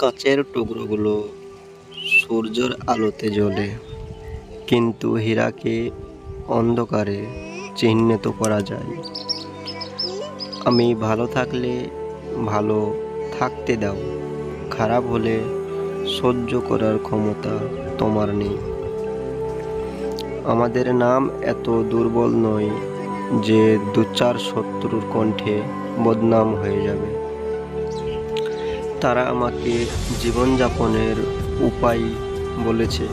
কাচের টুকরোগুলো সূর্যের আলোতে জ্বলে। কিন্তু হীরাকে অন্ধকারে চিহ্নিত করা যায়। আমি ভালো থাকলে ভালো থাকতে দাও, খারাপ হলে সহ্য করার ক্ষমতা তোমার নেই। আমাদের নাম এত দুর্বল নয় যে দু চার শত্রুর কণ্ঠে বদনাম হয়ে যাবে। তারা আমাকে জীবনযাপনের উপায় বলেছে,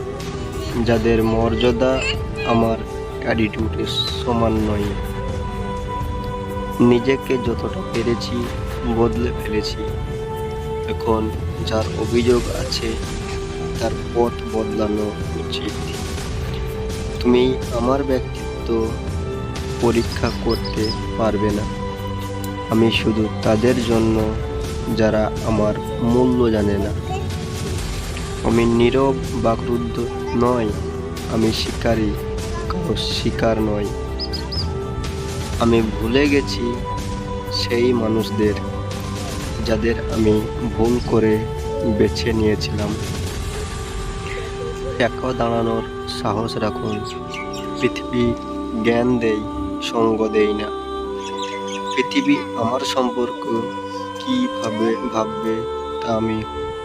যাদের মর্যাদা আমার অ্যাটিটিউডের সমান নয়। নিজেকে যতটা পেরেছি, বদলে ফেলেছি। এখন যার অভিযোগ আছে, তার পথ বদলানো উচিত। তুমি আমার ব্যক্তিত্ব পরীক্ষা করতে পারবে না। আমি শুধু তাদের জন্য যারা আমার মূল্য জানে না। আমি নীরব বা ক্রুদ্ধ নয় আমি শিকারী, কারও শিকার নয় আমি ভুলে গেছি সেই মানুষদের যাদের আমি ভুল করে বেছে নিয়েছিলাম। একা দাঁড়ানোর সাহস রাখুন। পৃথিবী জ্ঞান দেয় সঙ্গ দেই না। পৃথিবী আমার সম্পর্ক কীভাবে ভাববে তা আমি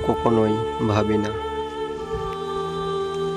কখনোই ভাবি না।